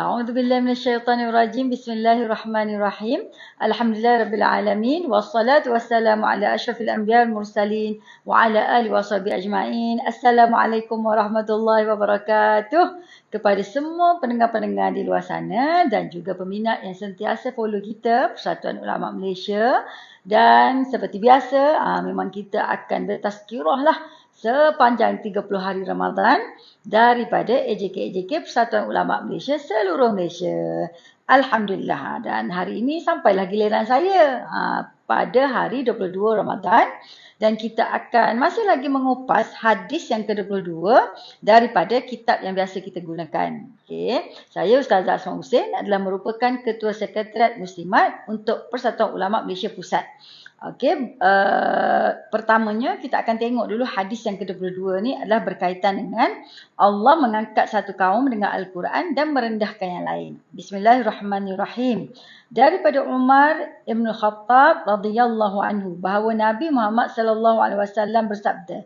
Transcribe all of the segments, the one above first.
A'udzu billahi minasyaitonir rajim. Bismillahirrahmanirrahim. Alhamdulillah rabbil alamin wassalatu wassalamu ala asyrafil anbiya wal mursalin wa ala alihi washabbi ajmain. Assalamualaikum warahmatullahi wabarakatuh. Kepada semua pendengar-pendengar di luar sana dan juga peminat yang sentiasa follow kita Persatuan Ulama Malaysia dan seperti biasa ah, memang kita akan bertazkirah lah sepanjang 30 hari Ramadan daripada AJK-AJK Persatuan Ulama Malaysia seluruh Malaysia. Alhamdulillah dan hari ini sampailah giliran saya ha, pada hari 22 Ramadan dan kita akan masih lagi mengupas hadis yang ke-22 daripada kitab yang biasa kita gunakan. Okay. Saya Ustazah Asma Hussein adalah merupakan Ketua Sekretariat Muslimat untuk Persatuan Ulama Malaysia Pusat. Okey, uh, pertamanya kita akan tengok dulu hadis yang ke-22 ni adalah berkaitan dengan Allah mengangkat satu kaum dengan Al-Quran dan merendahkan yang lain. Bismillahirrahmanirrahim. Daripada Umar Ibn Khattab radhiyallahu anhu bahawa Nabi Muhammad sallallahu alaihi wasallam bersabda,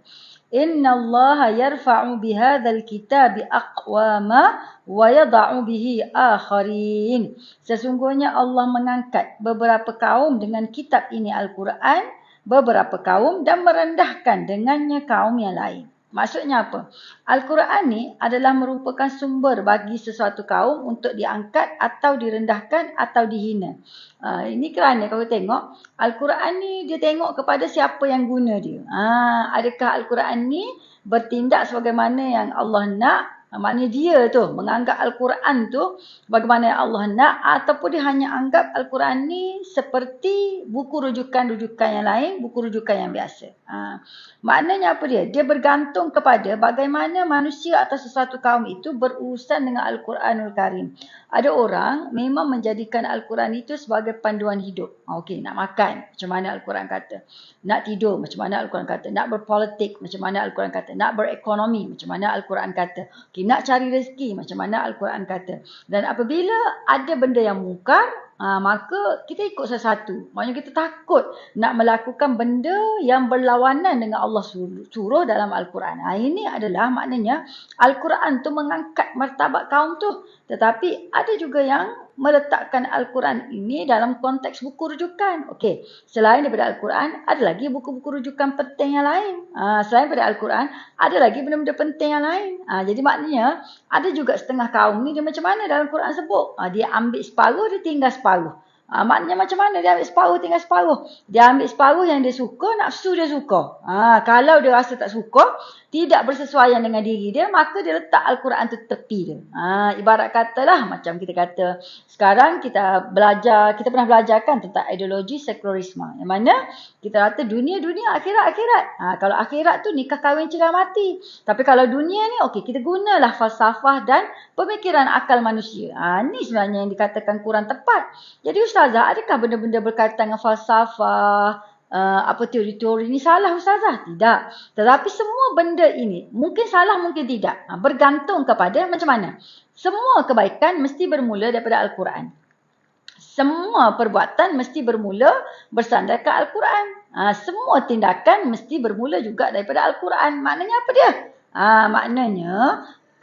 Inna Allah yarfa'u bihadzal kitabi aqwama wa yada'u bihi akharin. Sesungguhnya Allah mengangkat beberapa kaum dengan kitab ini Al-Quran, beberapa kaum dan merendahkan dengannya kaum yang lain. Maksudnya apa? Al-Quran ni adalah merupakan sumber bagi sesuatu kaum untuk diangkat atau direndahkan atau dihina. Uh, ini kerana kalau tengok, Al-Quran ni dia tengok kepada siapa yang guna dia. Uh, adakah Al-Quran ni bertindak sebagaimana yang Allah nak Ha, maknanya dia tu menganggap Al-Quran tu bagaimana Allah nak ataupun dia hanya anggap Al-Quran ni seperti buku rujukan-rujukan yang lain, buku rujukan yang biasa. Ha. Maknanya apa dia? Dia bergantung kepada bagaimana manusia atau sesuatu kaum itu berurusan dengan Al-Quranul Karim. Ada orang memang menjadikan Al-Quran itu sebagai panduan hidup. Ha, okey, nak makan macam mana Al-Quran kata. Nak tidur macam mana Al-Quran kata. Nak berpolitik macam mana Al-Quran kata. Nak berekonomi macam mana Al-Quran kata. Okay, nak cari rezeki macam mana Al-Quran kata. Dan apabila ada benda yang mungkar, Ha, maka kita ikut sesuatu. Maksudnya kita takut nak melakukan benda yang berlawanan dengan Allah suruh dalam Al-Quran. Ha, ini adalah maknanya Al-Quran tu mengangkat martabat kaum tu. Tetapi ada juga yang meletakkan Al-Quran ini dalam konteks buku rujukan. Okey, selain daripada Al-Quran, ada lagi buku-buku rujukan penting yang lain. Ha, selain daripada Al-Quran, ada lagi benda-benda penting yang lain. Ha, jadi maknanya, ada juga setengah kaum ni dia macam mana dalam Quran sebut. Ha, dia ambil separuh, dia tinggal separuh. Ha, maknanya macam mana dia ambil separuh tinggal separuh. Dia ambil separuh yang dia suka, nafsu dia suka. Ha, kalau dia rasa tak suka, tidak bersesuaian dengan diri dia, maka dia letak Al-Quran tu tepi dia. Ha, ibarat katalah macam kita kata, sekarang kita belajar, kita pernah belajarkan tentang ideologi sekularisme. Yang mana kita kata dunia, dunia, akhirat, akhirat. Ha, kalau akhirat tu nikah kahwin cerah mati. Tapi kalau dunia ni, okey kita gunalah falsafah dan pemikiran akal manusia. Ha, ni sebenarnya yang dikatakan kurang tepat. Jadi Ustazah, adakah benda-benda berkaitan dengan falsafah, uh, apa teori-teori ini salah ustazah? Tidak. Tetapi semua benda ini mungkin salah mungkin tidak uh, bergantung kepada macam mana? Semua kebaikan mesti bermula daripada al-Quran. Semua perbuatan mesti bermula bersandarkan al-Quran. Uh, semua tindakan mesti bermula juga daripada al-Quran. Maknanya apa dia? Uh, maknanya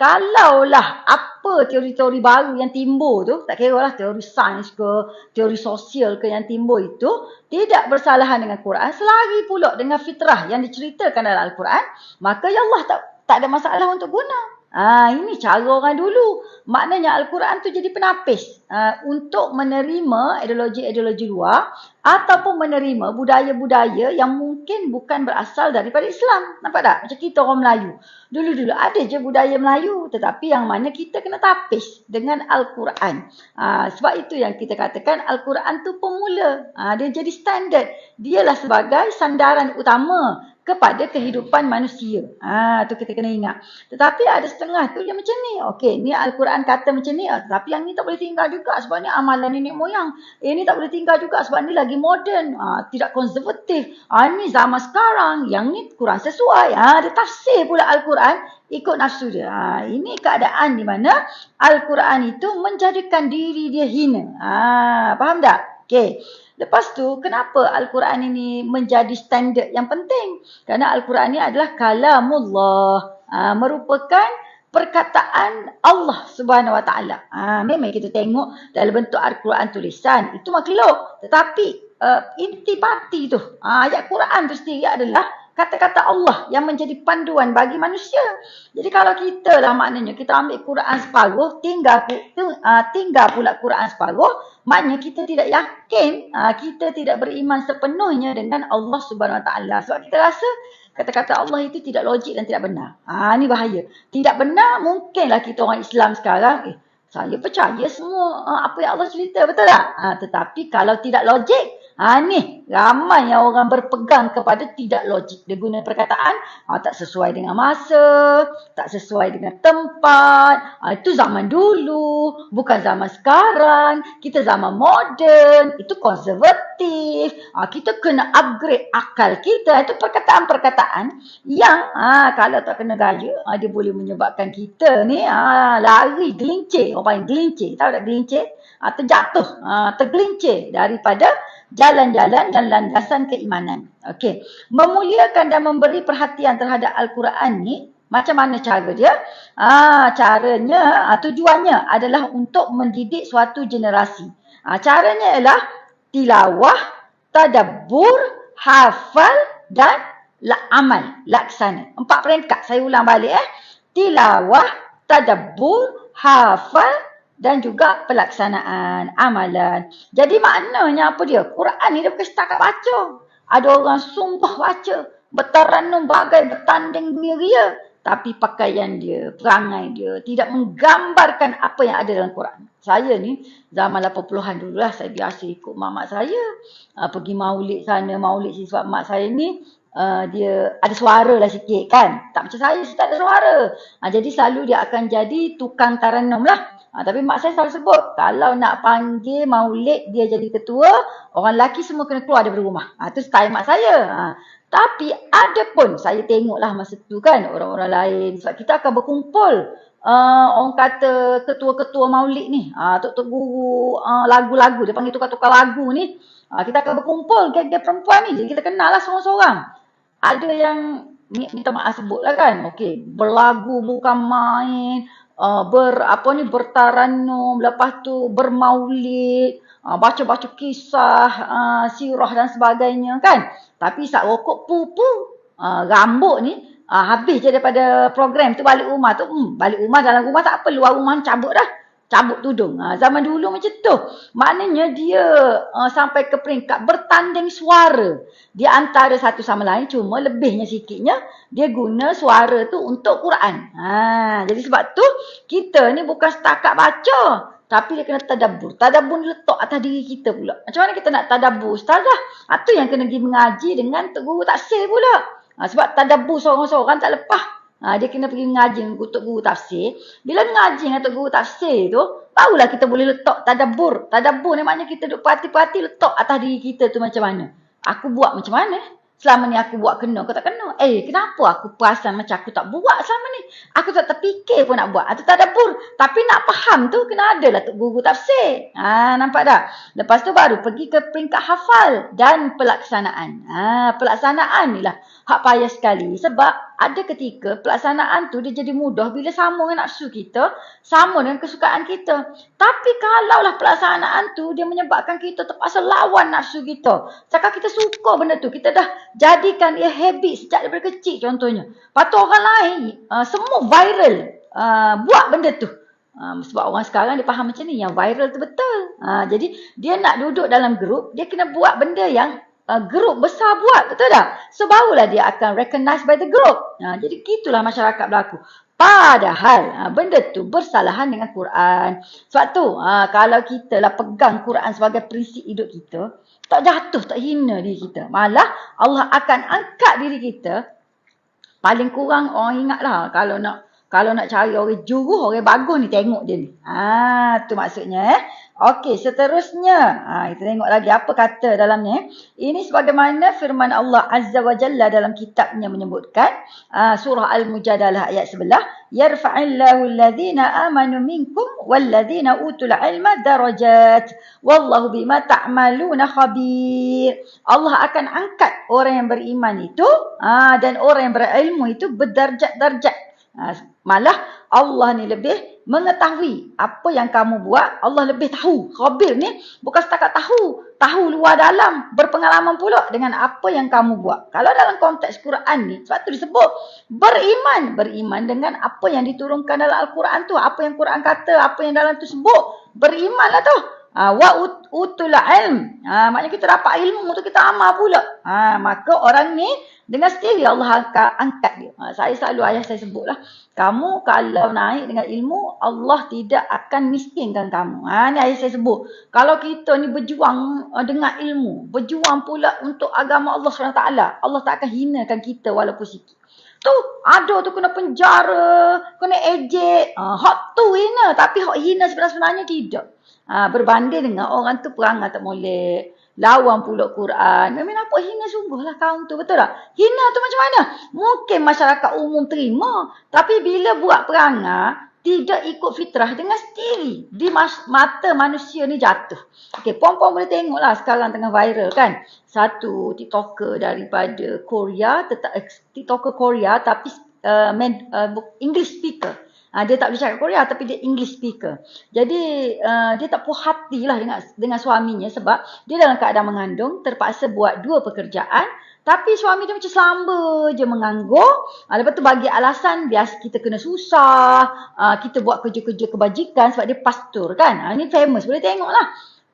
Kalaulah apa teori-teori baru yang timbul tu, tak kira lah teori sains ke, teori sosial ke yang timbul itu, tidak bersalahan dengan Quran, selagi pula dengan fitrah yang diceritakan dalam Al-Quran, maka ya Allah tak, tak ada masalah untuk guna. Ha, ini cara orang dulu. Maknanya Al-Quran tu jadi penapis ha, untuk menerima ideologi-ideologi luar ataupun menerima budaya-budaya yang mungkin bukan berasal daripada Islam. Nampak tak? Macam kita orang Melayu. Dulu-dulu ada je budaya Melayu tetapi yang mana kita kena tapis dengan Al-Quran. Ha, sebab itu yang kita katakan Al-Quran tu pemula. Ha, dia jadi standard. Dialah sebagai sandaran utama kepada kehidupan manusia. Ha, tu kita kena ingat. Tetapi ada setengah tu yang macam ni. Okey, ni Al-Quran kata macam ni. Tapi yang ni tak boleh tinggal juga sebab ni amalan nenek moyang. Eh, ni tak boleh tinggal juga sebab ni lagi moden. Ha, tidak konservatif. Ha, ni zaman sekarang. Yang ni kurang sesuai. Ha, dia tafsir pula Al-Quran ikut nafsu dia. Ha, ini keadaan di mana Al-Quran itu menjadikan diri dia hina. Ha, faham tak? Okey. Lepas tu, kenapa Al-Quran ini menjadi standard yang penting? Kerana Al-Quran ini adalah kalamullah. Ha, merupakan perkataan Allah Subhanahu Wa Taala. Ha, memang kita tengok dalam bentuk Al-Quran tulisan itu makhluk. Tetapi uh, intipati tu, ha, ayat Quran tu sendiri adalah kata-kata Allah yang menjadi panduan bagi manusia. Jadi kalau kita lah maknanya kita ambil Quran separuh, tinggal uh, tinggal pula Quran separuh, maknanya kita tidak yakin, uh, kita tidak beriman sepenuhnya dengan Allah Subhanahu Wa Taala. Sebab kita rasa kata-kata Allah itu tidak logik dan tidak benar. Ha, ni bahaya. Tidak benar mungkinlah kita orang Islam sekarang. Eh, saya percaya semua apa yang Allah cerita. Betul tak? Ha, tetapi kalau tidak logik, Ha ni ramai yang orang berpegang kepada tidak logik. Dia guna perkataan ha, tak sesuai dengan masa, tak sesuai dengan tempat. Ha, itu zaman dulu, bukan zaman sekarang. Kita zaman moden, itu konservatif. Ha, kita kena upgrade akal kita. Itu perkataan-perkataan yang ha, kalau tak kena gaya, ha, dia boleh menyebabkan kita ni ha, lari gelincir. Orang panggil gelincir. Tahu tak gelincir? Ha, terjatuh, ha, tergelincir daripada jalan-jalan dan landasan keimanan. Okey. Memuliakan dan memberi perhatian terhadap Al-Quran ni macam mana cara dia? Ah, caranya, ah, tujuannya adalah untuk mendidik suatu generasi. Ah, caranya ialah tilawah, tadabbur, hafal dan amal, laksana. Empat peringkat. Saya ulang balik eh. Tilawah, tadabbur, hafal dan juga pelaksanaan amalan. Jadi maknanya apa dia? Quran ni dia bukan setakat baca. Ada orang sumpah baca. Bertaranum bagai bertanding dunia Tapi pakaian dia, perangai dia tidak menggambarkan apa yang ada dalam Quran. Saya ni zaman 80-an dulu lah saya biasa ikut mamak saya. Uh, pergi maulid sana, maulid sini sebab mak saya ni uh, dia ada suara lah sikit kan. Tak macam saya, saya tak ada suara. Uh, jadi selalu dia akan jadi tukang taranum lah. Ha, tapi mak saya selalu sebut, kalau nak panggil maulid dia jadi ketua, orang lelaki semua kena keluar daripada rumah. Ha, itu style mak saya. Ha, tapi ada pun, saya tengoklah masa tu kan, orang-orang lain. Sebab kita akan berkumpul. Uh, orang kata ketua-ketua maulid ni, uh, tok-tok guru uh, lagu-lagu, dia panggil tukar-tukar lagu ni. Uh, kita akan berkumpul geng-geng perempuan ni. Jadi kita kenal lah seorang-seorang. Ada yang minta maaf sebut lah kan. Okay, berlagu bukan main uh, ber apa ni bertaranum lepas tu bermaulid baca-baca kisah uh, sirah dan sebagainya kan tapi saat rokok pu-pu uh, rambut ni habis je daripada program tu balik rumah tu hmm, balik rumah dalam rumah tak apa luar rumah cabut dah cabut tudung. Zaman dulu macam tu. Maknanya dia sampai ke peringkat bertanding suara. Di antara satu sama lain cuma lebihnya sikitnya dia guna suara tu untuk Quran. Ha, jadi sebab tu kita ni bukan setakat baca. Tapi dia kena tadabur. Tadabur ni letak atas diri kita pula. Macam mana kita nak tadabur? Ustazah. Itu ha, yang kena pergi mengaji dengan guru taksir pula. Ha, sebab tadabur seorang-seorang tak lepas. Ha, dia kena pergi mengaji dengan Tok Guru Tafsir. Bila mengaji dengan Tok Guru Tafsir tu, barulah kita boleh letak tadabur. Tadabur ni maknanya kita duduk parti-parti letak atas diri kita tu macam mana. Aku buat macam mana? Selama ni aku buat kena, aku tak kena. Eh, kenapa aku perasan macam aku tak buat selama ni? Aku tak terfikir pun nak buat. Atau tak ada pun. Tapi nak faham tu, kena ada lah tu guru tafsir. Ha, nampak tak? Lepas tu baru pergi ke peringkat hafal dan pelaksanaan. Ha, pelaksanaan ni lah hak payah sekali. Sebab ada ketika pelaksanaan tu dia jadi mudah bila sama dengan nafsu kita, sama dengan kesukaan kita. Tapi kalaulah pelaksanaan tu dia menyebabkan kita terpaksa lawan nafsu kita. Cakap kita suka benda tu, kita dah jadikan ia habit sejak daripada kecil contohnya. Lepas tu orang lain uh, semua viral uh, buat benda tu. Uh, sebab orang sekarang dia faham macam ni yang viral tu betul. Uh, jadi dia nak duduk dalam grup, dia kena buat benda yang uh, grup besar buat, betul tak? So barulah dia akan recognized by the group. Uh, jadi gitulah masyarakat berlaku. Padahal uh, benda tu bersalahan dengan Quran. Sebab tu uh, kalau kita lah pegang Quran sebagai prinsip hidup kita, tak jatuh, tak hina diri kita. Malah Allah akan angkat diri kita. Paling kurang orang ingatlah kalau nak kalau nak cari orang juru, orang bagus ni tengok dia ni. Ha, tu maksudnya eh. Okey, seterusnya. Ha, kita tengok lagi apa kata dalamnya. Ini sebagaimana firman Allah Azza wa Jalla dalam kitabnya menyebutkan. Ha, surah Al-Mujadalah ayat sebelah. Yarfa'illahu alladhina amanu minkum walladhina utul ilma darajat. Wallahu bima ta'maluna khabir. Allah akan angkat orang yang beriman itu. Ha, dan orang yang berilmu itu berdarjat-darjat. Ha, malah Allah ni lebih mengetahui apa yang kamu buat. Allah lebih tahu. Khabir ni bukan setakat tahu. Tahu luar dalam. Berpengalaman pula dengan apa yang kamu buat. Kalau dalam konteks Quran ni. Sebab tu disebut beriman. Beriman dengan apa yang diturunkan dalam Al-Quran tu. Apa yang Quran kata. Apa yang dalam tu sebut. Berimanlah tu. Ha, wa utul ilm. Ha, maknanya kita dapat ilmu tu kita amal pula. Ha, maka orang ni dengan sendiri Allah angkat, angkat dia. Ha, saya selalu ayah saya sebutlah. Kamu kalau naik dengan ilmu, Allah tidak akan miskinkan kamu. Ha, ni ayah saya sebut. Kalau kita ni berjuang uh, dengan ilmu, berjuang pula untuk agama Allah SWT, Allah tak akan hinakan kita walaupun sikit. Tu, ada tu kena penjara, kena ejek. Ha, hak tu hina. Tapi hak hina sebenarnya tidak. Ha, berbanding dengan orang tu perangai tak boleh lawan pula Quran. Memang nampak hina sungguh lah kaum tu. Betul tak? Hina tu macam mana? Mungkin masyarakat umum terima. Tapi bila buat perangai, tidak ikut fitrah dengan sendiri. Di mata manusia ni jatuh. Okey, puan-puan boleh tengok lah sekarang tengah viral kan. Satu TikToker daripada Korea, tetap eh, TikToker Korea tapi uh, man, uh, English speaker. Uh, dia tak boleh cakap Korea tapi dia English speaker. Jadi uh, dia tak puas hati lah dengan, dengan suaminya sebab dia dalam keadaan mengandung terpaksa buat dua pekerjaan. Tapi suami dia macam selamba je menganggur. Uh, lepas tu bagi alasan biasa kita kena susah. Uh, kita buat kerja-kerja kebajikan sebab dia pastor kan. Uh, ini famous boleh tengok lah.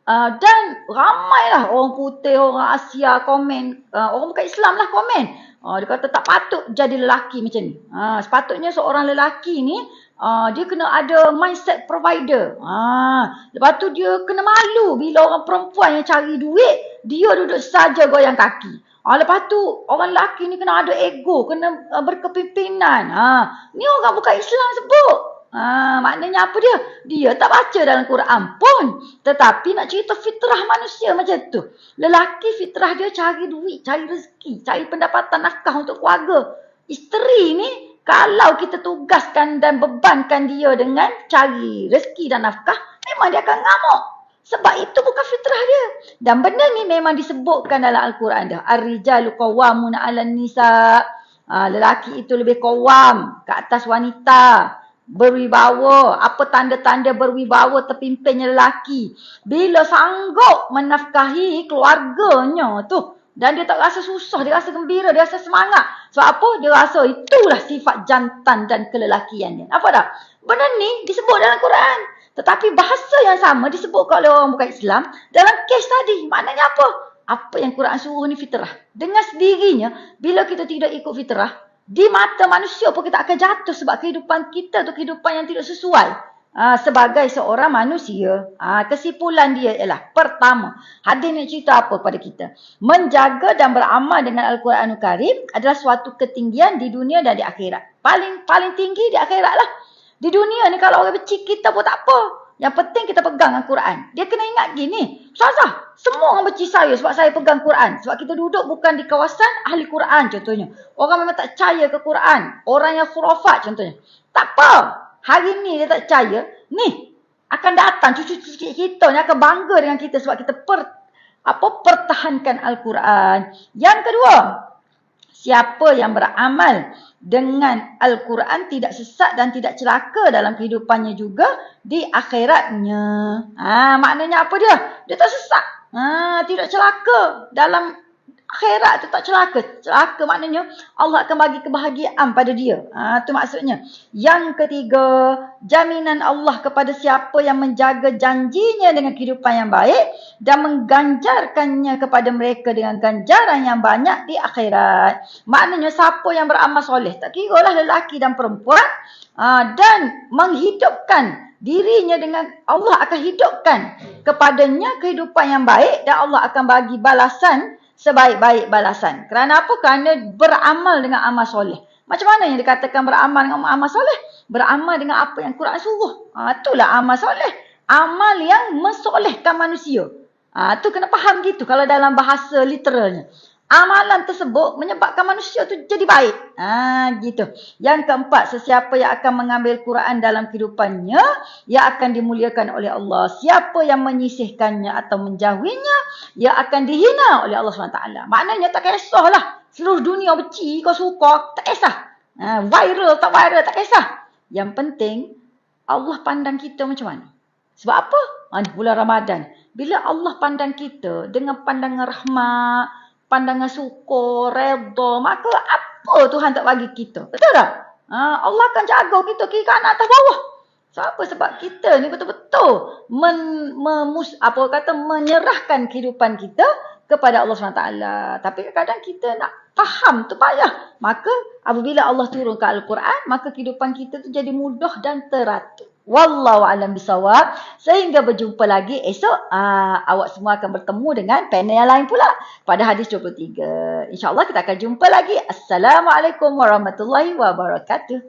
Uh, dan ramailah orang putih, orang Asia komen. Uh, orang bukan Islam lah komen. Uh, dia kata tak patut jadi lelaki macam ni. Uh, sepatutnya seorang lelaki ni Uh, dia kena ada mindset provider. Uh, lepas tu dia kena malu bila orang perempuan yang cari duit, dia duduk saja goyang kaki. Uh, lepas tu orang lelaki ni kena ada ego, kena uh, berkepimpinan. Uh, ni orang bukan Islam sebut. Ha, maknanya apa dia? Dia tak baca dalam Quran pun. Tetapi nak cerita fitrah manusia macam tu. Lelaki fitrah dia cari duit, cari rezeki, cari pendapatan nafkah untuk keluarga. Isteri ni kalau kita tugaskan dan bebankan dia dengan cari rezeki dan nafkah, memang dia akan ngamuk. Sebab itu bukan fitrah dia. Dan benda ni memang disebutkan dalam Al-Quran dah. Ar-rijalu qawwamuna 'alan nisa. Ha, lelaki itu lebih kawam ke atas wanita. Berwibawa. Apa tanda-tanda berwibawa terpimpinnya lelaki. Bila sanggup menafkahi keluarganya tu. Dan dia tak rasa susah, dia rasa gembira, dia rasa semangat. Sebab apa? Dia rasa itulah sifat jantan dan kelelakian dia. Apa tak? Benda ni disebut dalam Quran. Tetapi bahasa yang sama disebut oleh orang bukan Islam dalam kes tadi. Maknanya apa? Apa yang Quran suruh ni fitrah. Dengan sendirinya, bila kita tidak ikut fitrah, di mata manusia pun kita akan jatuh sebab kehidupan kita tu kehidupan yang tidak sesuai ha, sebagai seorang manusia. Ha, kesimpulan dia ialah pertama, hadis ni cerita apa pada kita? Menjaga dan beramal dengan Al-Quranul Karim adalah suatu ketinggian di dunia dan di akhirat. Paling paling tinggi di akhirat lah. Di dunia ni kalau orang benci kita pun tak apa. Yang penting kita pegang Al-Quran. Dia kena ingat gini. Ustazah, semua orang benci saya sebab saya pegang Quran. Sebab kita duduk bukan di kawasan ahli Quran contohnya. Orang memang tak percaya ke Quran. Orang yang khurafat contohnya. Tak apa hari ni dia tak percaya, ni akan datang cucu-cucu kita ni akan bangga dengan kita sebab kita per, apa pertahankan Al-Quran. Yang kedua, siapa yang beramal dengan Al-Quran tidak sesat dan tidak celaka dalam kehidupannya juga di akhiratnya. Ha, maknanya apa dia? Dia tak sesat. Ha, tidak celaka dalam akhirat tu tak celaka. Celaka maknanya Allah akan bagi kebahagiaan pada dia. Ha, tu maksudnya. Yang ketiga, jaminan Allah kepada siapa yang menjaga janjinya dengan kehidupan yang baik dan mengganjarkannya kepada mereka dengan ganjaran yang banyak di akhirat. Maknanya siapa yang beramal soleh, tak kira lah lelaki dan perempuan ha, dan menghidupkan dirinya dengan Allah akan hidupkan kepadanya kehidupan yang baik dan Allah akan bagi balasan sebaik-baik balasan. Kerana apa? Kerana beramal dengan amal soleh. Macam mana yang dikatakan beramal dengan amal soleh? Beramal dengan apa yang Quran suruh. Ha, itulah amal soleh. Amal yang mensolehkan manusia. Ha, tu kena faham gitu kalau dalam bahasa literalnya amalan tersebut menyebabkan manusia tu jadi baik. Ha, gitu. Yang keempat, sesiapa yang akan mengambil Quran dalam kehidupannya, ia akan dimuliakan oleh Allah. Siapa yang menyisihkannya atau menjauhinya, ia akan dihina oleh Allah SWT. Maknanya tak kisahlah. Seluruh dunia beci, kau suka, tak kisah. Ha, viral tak viral tak kisah. Yang penting Allah pandang kita macam mana? Sebab apa? Ha, bulan Ramadan. Bila Allah pandang kita dengan pandangan rahmat, pandangan syukur, redha, maka apa Tuhan tak bagi kita? Betul tak? Ha, Allah akan jaga kita kiri kanan atas bawah. Siapa? Sebab kita ni betul-betul men, memus, apa kata menyerahkan kehidupan kita kepada Allah SWT. Tapi kadang-kadang kita nak faham tu payah. Maka apabila Allah turunkan Al-Quran, maka kehidupan kita tu jadi mudah dan teratur. Wallahu alam bisawab. Sehingga berjumpa lagi esok, aa, awak semua akan bertemu dengan panel yang lain pula pada hadis 23. InsyaAllah kita akan jumpa lagi. Assalamualaikum warahmatullahi wabarakatuh.